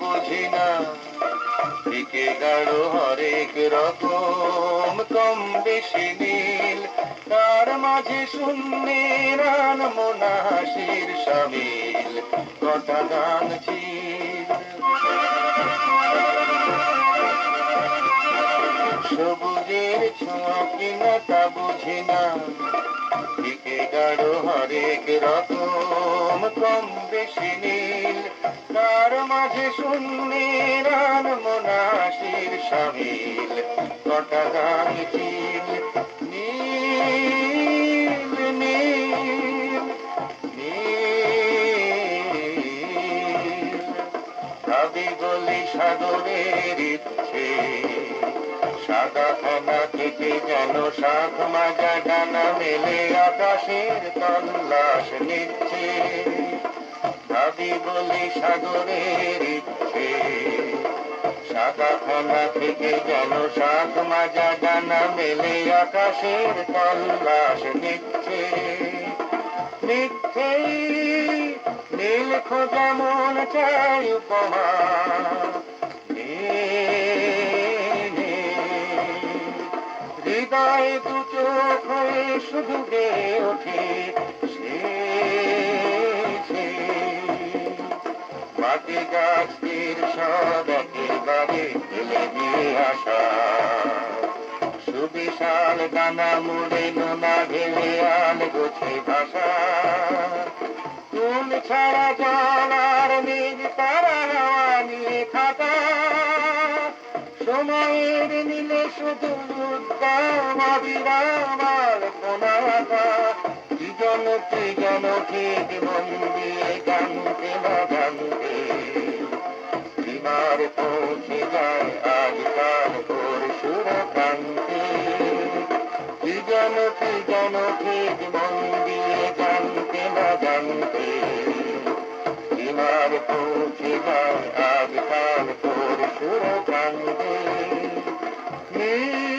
বুঝি না। দিকে গাঢ় হরেক রকম, কম বেশি নীল। তার মাঝে শূন্যের মনা হাসির সামিল। কথা গান সবুজের ছোঁয়া কিনা তা বুঝি না। দিকে গাঢ় হরেক রকম, কম বেশি নীল। তার মাঝে শূন্যের মনাশির সামিল। কটা গান চিল নীল নীল নীল। ভাবি গলি সাগরের ইচ্ছে, সাদা থেকে যেন শাখ মাজা ডানা মেলে আকাশের তল্লাশ নিচ্ছে। ভাবি বলে সাগরের ইচ্ছে। সাদা খানা থেকে যেন শাখ মাজা ডানা মেলে আকাশের তল্লাশ নিচ্ছে। মিথ্যেই নীল খোঁজা মন চাই উপহার। হৃদয় দু চোখ হয়ে শুধু গে ওঠে। মাটি গাছের সব একেবারে ফেলে দিয়ে আসা। সুবিশাল দানা মুড়ে নোনা ঢেলে আল গোছে ভাষা ফুল ছাড়া জল আর নিজ তারা নিয়ে খাতা। সময়ের নিলে শুধু উদ্দাম অবিরাম আর কোনাটা কি জন কি জন ঠিক মন দিয়ে জানতে না জানতে। সীমার পৌঁছে যায় আজকাল তোর সুরকান্তে। কি জন কি জন ঠিক মন দিয়ে জানতে না জানতে। সীমার পৌঁছে যায় আজকাল তোর সুরকান্তে নীল